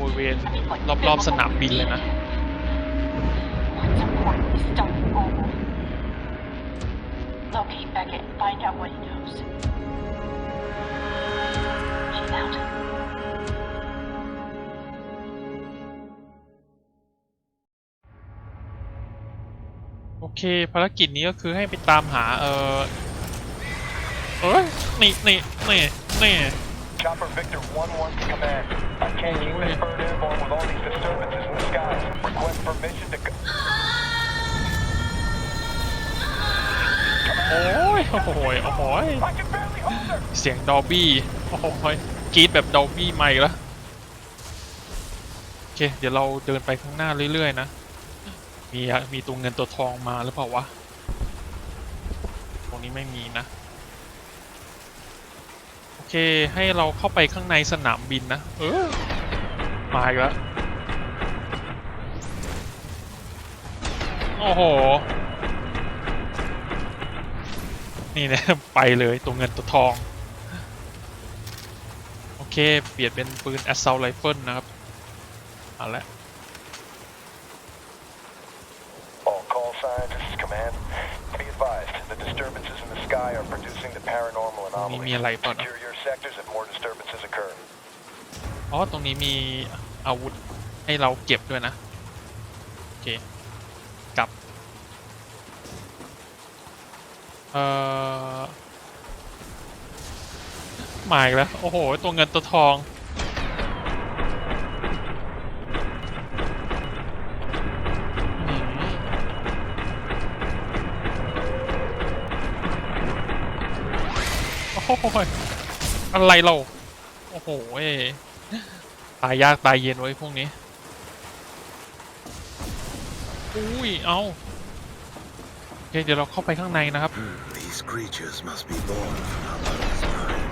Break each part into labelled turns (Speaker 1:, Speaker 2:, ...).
Speaker 1: บริเวณรอบๆสนามบินเลยนะโอเค ภารกิจนี้ก็คือให้ไปตามหา เออเอ้ยนี่นี่นี่นี่
Speaker 2: Chopper Victor 1-1 to command. I can't keep this bird airborne with all these disturbances in the skies. Request permission to go.
Speaker 1: โอ้ย โอ้โหยโอ้โหย
Speaker 2: I can barely hold her!
Speaker 1: เสียงดอลบี้ โอ้โหยกรีดแบบดอลบี้ใหม่แล้วโอเค เดี๋ยวเราเดินไปข้างหน้าเรื่อย ๆ นะ มีอะมีตัวเงินตัวทองมาหรือเปล่าวะ ตรงนี้ไม่มีนะโอ เค ให้เราเข้าไปข้างในสนามบินนะ เออ มาอีกแล้วโอ้โห นี่นะ ไปเลยตัวเงินตัวทอง โอเค เปลี่ยนเป็นปืน assault rifle นะครับ เอาละ
Speaker 2: All call signs, this is command. Be advised, the disturbance sky are producing the paranormal
Speaker 1: ตรงนี้มี
Speaker 2: anomalies.
Speaker 1: อะไรเปล่านะ
Speaker 2: Secure your sectors if more disturbances occur.
Speaker 1: อ๋อ ตรงนี้มีอาวุธให้เราเก็บด้วยนะ โอเค กลับ เอ่อมาอีกแล้ว โอ้โห ตัวเงินตัวทอง โอ้โหอะไรเรา โอ้โหเอ้ยตายยากตายเย็นไว้ยพวกนี้ อุ้ย เอาโอเคเดี๋ยวเราเข้าไปข้างในนะครับ
Speaker 3: These creatures must be born from our mother's mind.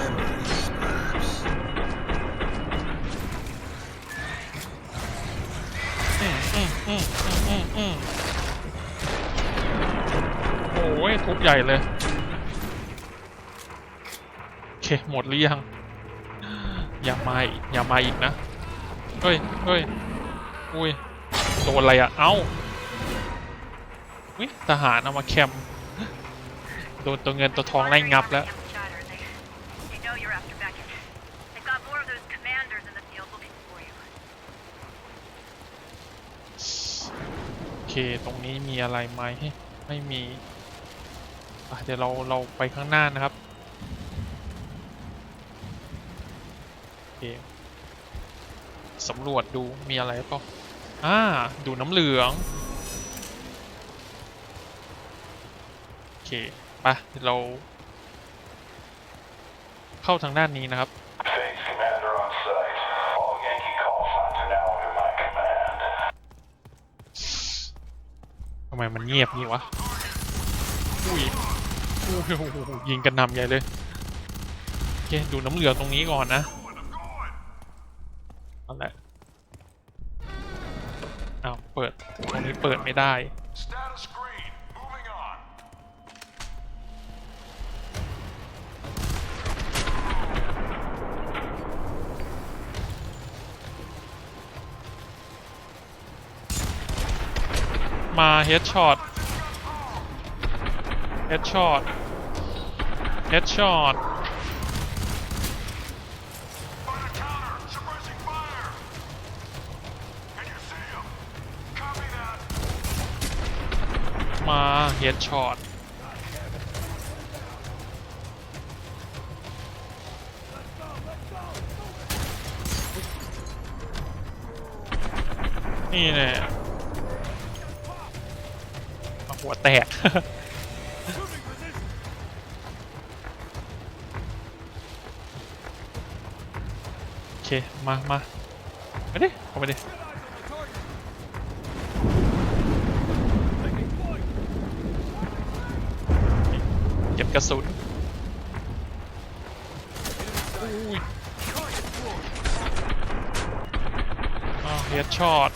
Speaker 3: Memories, perhaps.
Speaker 1: อืมอืมอืมอืมอืมอืมโอ้ยทุบใหญ่เลยโอเค หมดหรือยัง อย่ามาอย่ามาอีกนะ เฮ้ยเฮ้ยอุ้ย โดนอะไรอะเอ้าวิทหารเอามาแคมป์โดนตัวเงินตัวทองไล่งับแล้ว โอเค ตรงนี้มีอะไรไหมไม่มี เดี๋ยวเราเราไปข้างหน้านะครับ โอ เคสำรวจดูมีอะไรเปล่าอ่า ดูน้ำเหลือง โอเคไปเดี๋ยวเรา เข้าทางด้านนี้นะครับ
Speaker 2: Phase commander on site. All Yankee call signs are now under my command.
Speaker 1: ทำไมมันเงียบงี้วะ อุ้ยอุ้ยโอ้โหยิงกันนำใหญ่เลย โอเค ดูน้ำเหลืองตรงนี้ก่อนนะ เปิดตรงนี้เปิดไม่ได้
Speaker 2: Status screen. Moving on.
Speaker 1: มาเฮดช็อตเฮดช็อตเฮดช็อต มาเฮดช็อตนี่แน่เอาหัวแตกโอเค มามาไปดิเข้าไปดิ ก็บกระสุนอุ้ยอ้าวเฮดช็อต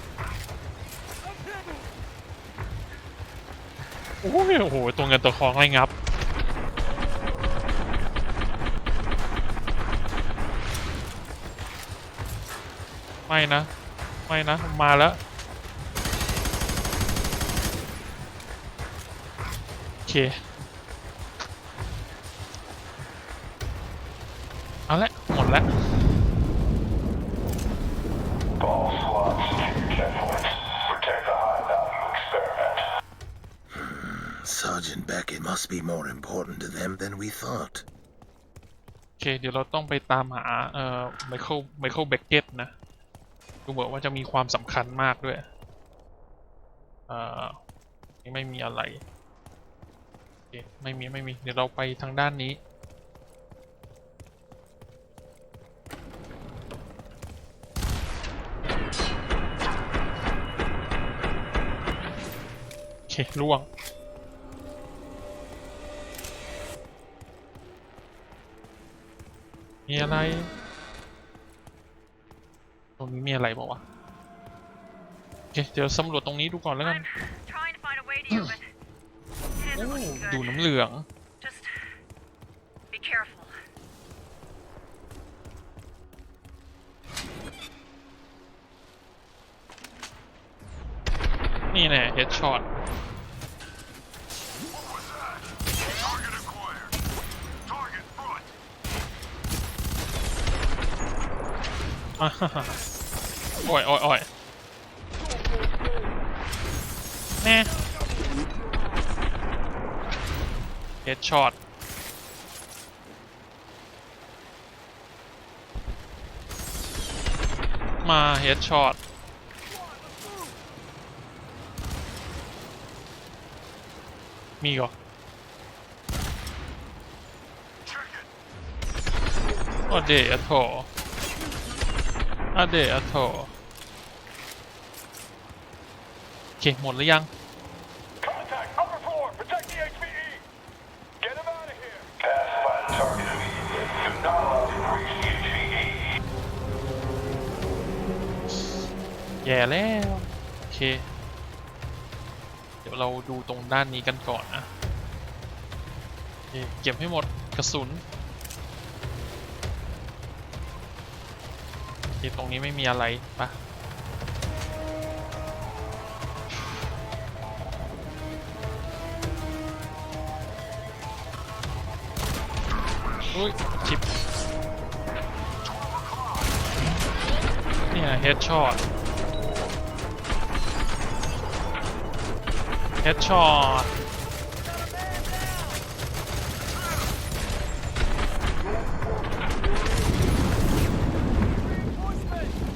Speaker 1: โอ้ยโอ้โห ตัวเงินตัวทองไล่งับ ไม่นะ ไม่นะ มาแล้ว โอเค
Speaker 2: to
Speaker 3: them than we thought.
Speaker 1: โอเค เดี๋ยวเราต้องไปตามหาเอ่อไมเคิลไมเคิลเบกเก็ตนะดูเหมือนว่าจะมีความสำคัญมากด้วยเอ่อยังไม่มีอะไรโอเคไม่มี ไม่มี เดี๋ยวเราไปทางด้านนี้ เคล่วง มีอะไร ตรงนี้มีอะไรบอกว่าวะโอเคเดี๋ยวสำรวจตรงนี้ดูก่อนแล้วกันโอ้ดูน้ำเหลืองนี่แน่เฮดช็อต โอ้ยโอ้ยโอ้ยแน่เฮดช็อตมาเฮดช็อตมีเหรอโอเดอะโถ อะเดอะโถโอเคหมดหรือยัง
Speaker 2: Contact upper floor. Protect the HVE. Get him out of here. Pacify the target immediately. Do not allow to breach the HVE.
Speaker 1: แย่แล้ว โอเค เดี๋ยวเราดูตรงด้านนี้กันก่อนนะโอเคเก็บให้หมดกระสุน โอเคตรงนี้ไม่มีอะไรปะอุ้ยชิปเนี่ยเฮดช็อตเฮดช็อต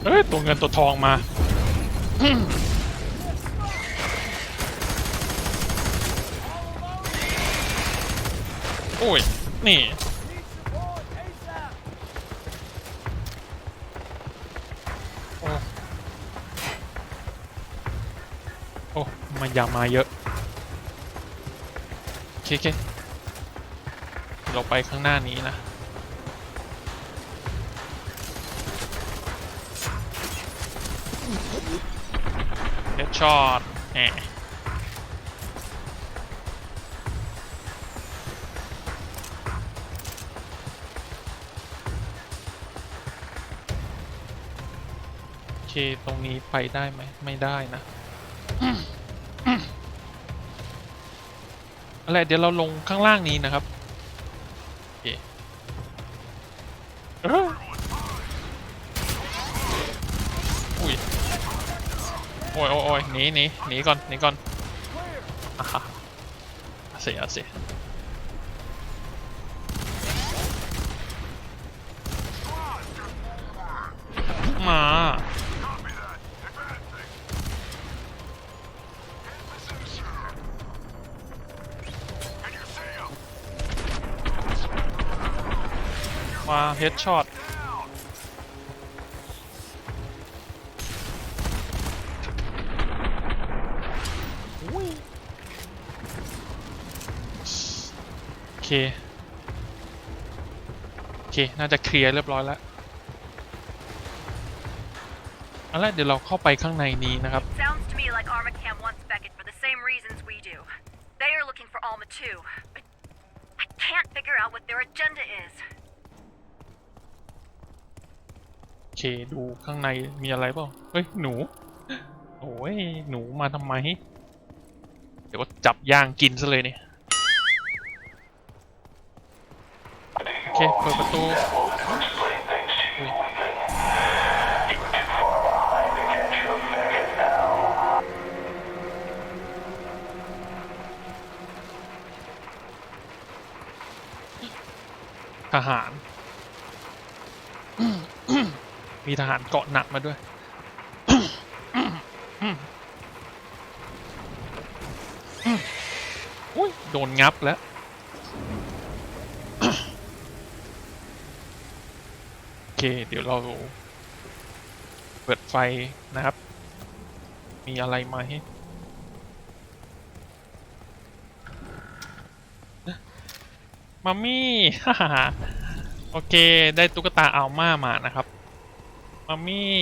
Speaker 1: เอ้ยตัวเงินตัวทองมาโอ้ย นี่ โอ้ โอ้มันอยามาเยอะโอเคโอเคเราไปข้างหน้านี้นะ เดด ช็อตแหมโอเค ตรงนี้ไปได้ไหม ไม่ได้นะอะไรเดี๋ยวเราลงข้างล่างนี้นะครับ โอเคเอ้ออุ้ย โอ้ยโอ้ยโอ้ยห นีหนีหนีก่อนหนีก่อนอะฮะเอาสิเอาสิมามาเฮดช็อต เคโอเค น่าจะเคลียร์เรียบร้อยแล้วเอาละเดี๋ยวเราเข้าไปข้างในนี้นะครับ
Speaker 4: Sounds to me like Armacam wants Beckett for the same reasons we do. They are looking for Alma too, but I can't figure out what their agenda is.
Speaker 1: โอเค ดูข้างในมีอะไรเปล่าเฮ้ย หนู โอ้ย หนูมาทำไม เดี๋ยวก็จับย่างกินซะเลยเนี่ย เคเปิดประตูทหาร มีทหารเกาะหนักมาด้วยอุ้ยโดนงับแล้ว โอ เค เดี๋ยวเราเปิดไฟนะครับ มีอะไรไหมมัมมี่โอเค ได้ตุ๊กตาอัลมามานะครับ มัมมี่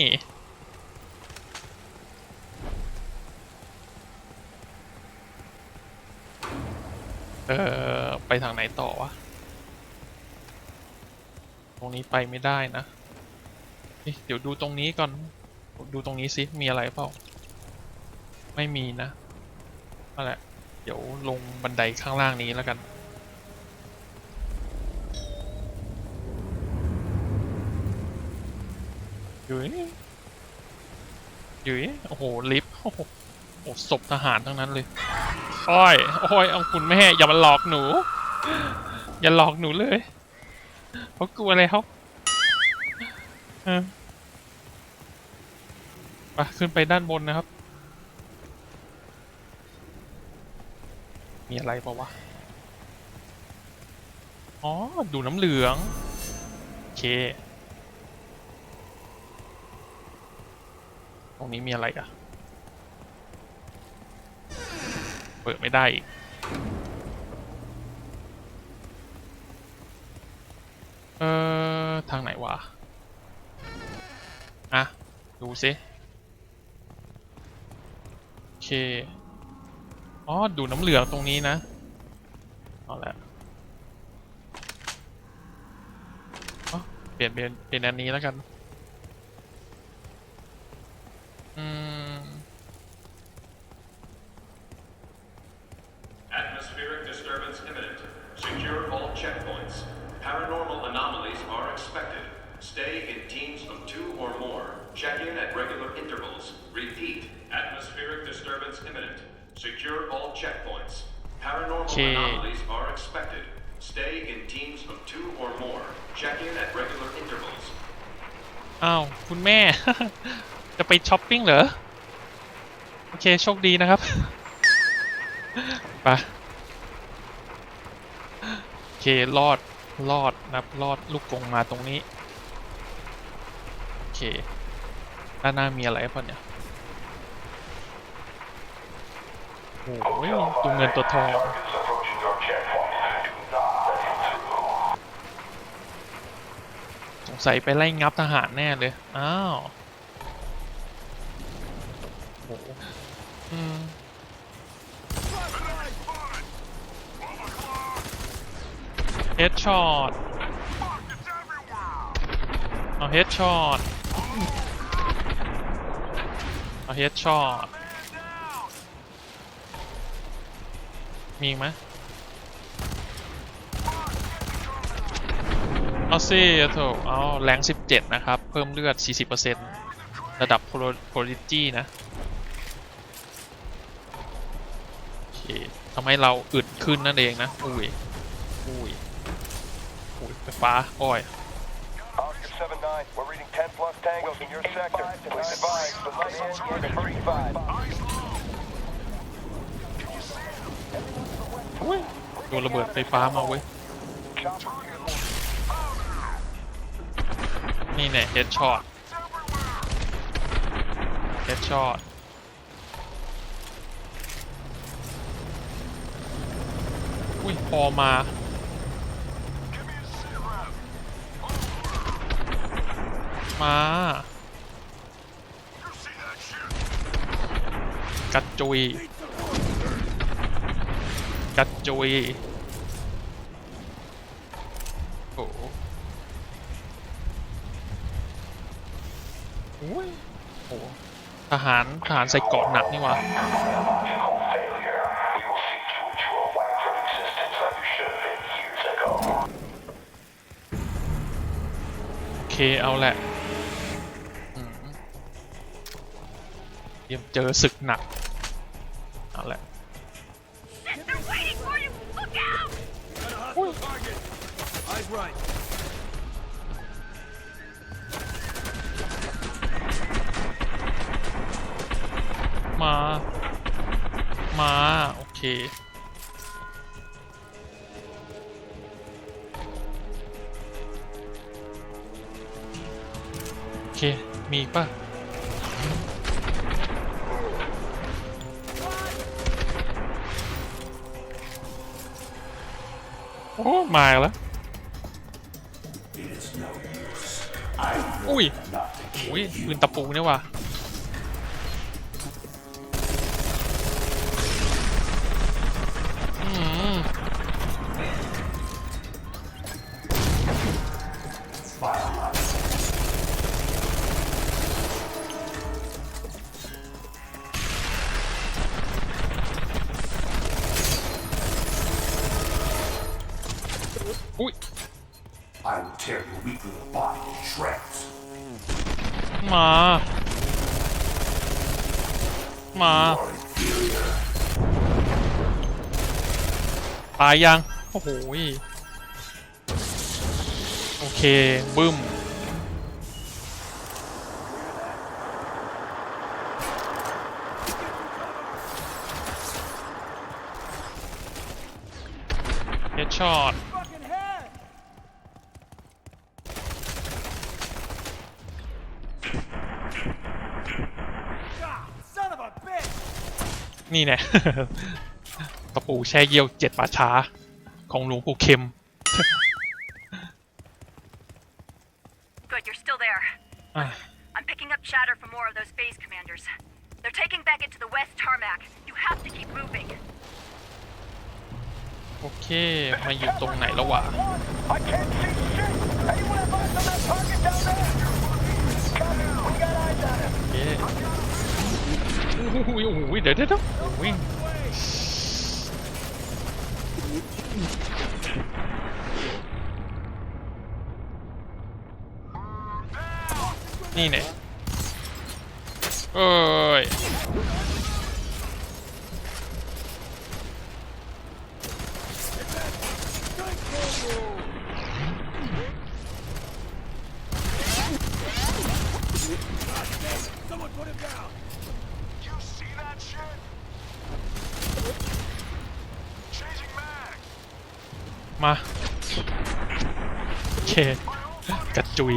Speaker 1: เออไปทางไหนต่อวะ ตรงนี้ไปไม่ได้นะเดี๋ยวดูตรงนี้ก่อน ดูตรงนี้สิ มีอะไรเปล่า ไม่มีนะนั่นแหละ เดี๋ยวลงบันไดข้างล่างนี้แล้วกันยู่นี่อยู่นี่โอ้โห ลิฟต์โอ้โหศพทหารทั้งนั้นเลย อ้อย โอ้ย เอาคุณแม่ อย่ามาหลอกหนู อย่าหลอกหนูเลย เขากลัวอะไรเขาไปขึ้นไปด้านบนนะครับ มีอะไรเปล่าวะ อ๋อ ดูน้ำเหลือง โอเค ตรงนี้มีอะไรอะ เปิดไม่ได้อีก เอ่อ ทางไหนวะ อะ ดูสิโอเค อ๋อ ดูน้ำเหลืองตรงนี้นะ เอาละเปลี่ยนเป็นเป็นอันนี้แล้วกัน อืม
Speaker 2: Atmospheric disturbance imminent. Secure all checkpoints. Paranormal anomalies are expected. Stay in teams of two or more. Check in at regular intervals. Repeat. Atmospheric disturbance imminent. Secure all checkpoints. Paranormal
Speaker 1: Okay.
Speaker 2: Anomalies are expected. Stay in teams of two or more. Check in at regular intervals.
Speaker 1: อ้าว คุณแม่ จะไปช้อปปิ้งเหรอ โอเค โชคดีนะครับ ไปโอเค รอด รอดนะครับรอดลูกกรงมาตรงนี้ โอเค ด้านหน้ามีอะไรป่ะเนี่ย โอ้โหตัวเงินตัวทอง
Speaker 2: Targets approaching your checkpoint. Do not let him through.
Speaker 1: สงสัยไปไล่งับทหารแน่เลย อ้าวโหอืมเฮดช็อตเอาเฮดช็อตเอาเฮดช็อตมีไหม เอาซิโถเอาแรง17 นะครับ เพิ่มเลือด 40%ระดับโพลิจีนะโอเคทำให้เราอึดขึ้นนั่นเองนะ อุ้ย อุ้ย อุ้ยไฟฟ้าโอ้ย
Speaker 2: Oscar 7-9, we're reading 10 plus tangos in your sector. Please advise, the man is 35.
Speaker 1: อุ้ยโดนระเบิดไฟฟ้ามาเว้ย นี่แน่เฮดช็อตเฮดช็อตอุ้ยพอมามากัดจุยกัดจุย โอ้โหอุ้ยโอ้โหท หารทหารใส่เกราะหนักนี่หว่าโอเคเอาแหละอืมเตรียมเจอศึกหนักเอาแหละ
Speaker 4: They're waiting
Speaker 1: มา มา โอเค โอเค มีอีกป่ะโอ้ มาอีกแล้ว อุ้ยอุ้ยปืนตะปูเนี่ยว่ะ อื ตายยัง โอ้โหยโอเค บึ้ม เฮดช็อต
Speaker 5: Fucking head! Ah, son of a bitch!
Speaker 1: นี่แน่ ตะปูแช่เยี่ยวเจ็ดป่าช้า ของหลวงปู่เข็ม
Speaker 4: Good, you're still there.
Speaker 1: อะ
Speaker 4: I'm picking up chatter from more of those base commanders. They're taking back into the west tarmac. You have to keep moving.
Speaker 1: โอเค มาอยู่ตรงไหนแล้ววะ
Speaker 5: I can't see shit! Anyone advise on that target down there? Copy, we got eyes on him.
Speaker 1: โอเคอุ้ยอุ้ยเดี๋ยวเดี๋ยวเดี๋ยวอุ้ย นี่เนี่ยเออ
Speaker 5: Someone put him down!
Speaker 6: You see that shit? Changing mag.
Speaker 1: มาโอเคกัดจุย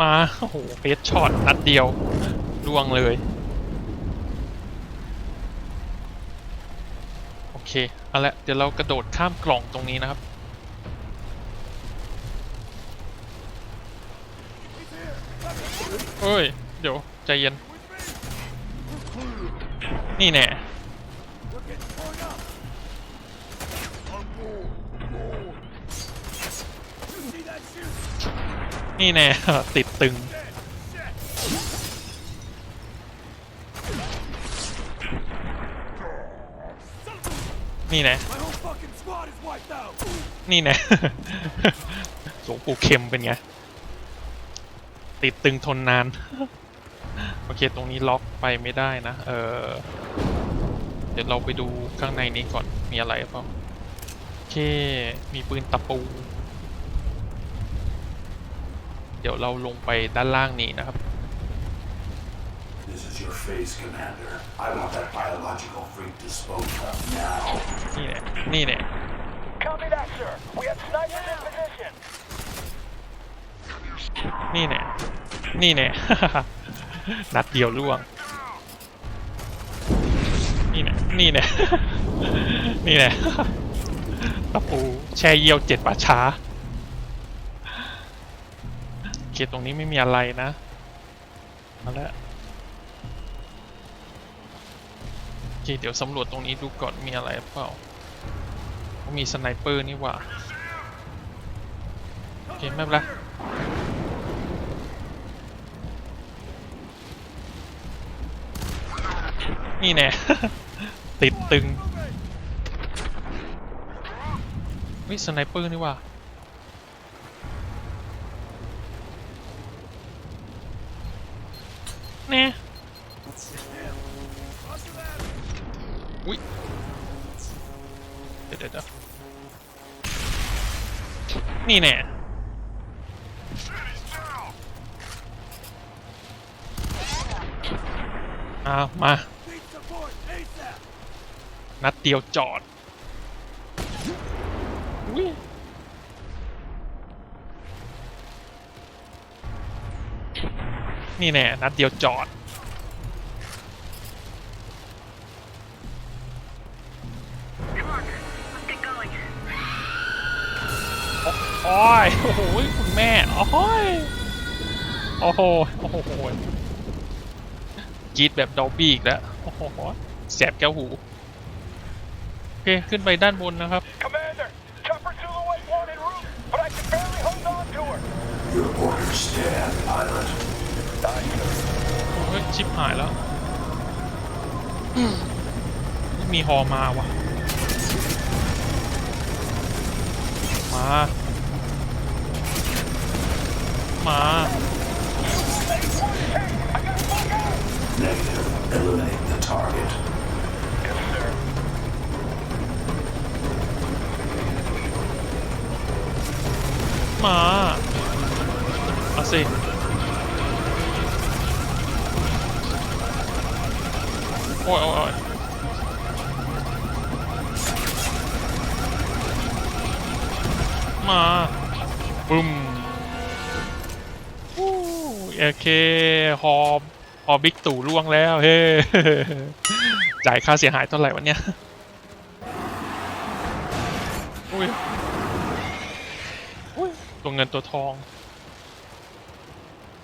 Speaker 1: มา โอ้โหเฟสช็อตนัดเดียวล่วงเลย โอเค เอาละ เดี๋ยวเรากระโดดข้ามกล่องตรงนี้นะครับ เฮ้ย เดี๋ยว ใจ เย็น นี่แน่นี่แน่ติดตึง นี่แน่นี่แน่หลวงปูเข็มเป็นไง ติดตึงทนนาน โอเคตรงนี้ล็อกไปไม่ได้นะ เออเดี๋ยวเราไปดูข้างในนี้ก่อนมีอะไรเปล่าโอเค มีปืนตะปู เดี๋ยวเราลงไปด้านล่างนี้นะครับ
Speaker 6: This is your phase, Commander. I want that biological freak disposed of now.
Speaker 1: นี่แน่นี่แน่
Speaker 5: Copy that, sir! We have snipers in position!
Speaker 1: นี่แน่นี่แน่ นัดเดียวล่วง นี่แน่นี่แน่นี่แน่ตะปูแช่เยี่ยวเจ็ดป่าช้าเคตตรงนี้ไม่มีอะไรนะมาแล้วโอเคเดี๋ยวสำรวจตรงนี้ดูก่อนมีอะไรเปล่า มีสไนเปอร์นี่หว่าโอเคไม่เป็นไร นี่แน่ ติดตึงวิสไนเปอร์นี่ว่าแน่อุ้ยเดี๋ยวเดี๋ยวเดี๋ยวนี่แน่อ้าวมา นัดเดียวจอดนี่แน่นัดเดียวจอด โอ้ยโอ้โหคุณแม่ โอ้ยโอ้โห โอ้โห กีดแบบดอลบี้อีกแล้ว โอ้โห แสบแก้วหู เค ขึ้นไปด้านบนนะครับ
Speaker 5: Commander, Chopper Silhouette wanted route, but I can barely hold on to her.
Speaker 6: Your orders stand, pilot.
Speaker 1: เฮ้ยชิปหายแล้วมีฮอมาวะมา มา
Speaker 6: Negative. Eliminate the target.
Speaker 1: มา เอาสิ โอ้ยโอ้ยมาบึ้มโอเคฮอฮอบิ๊กตู่ล่วงแล้ว เฮ้ จ่ายค่าเสียหายเท่าไหร่วะเนี่ย เงินตัวทอง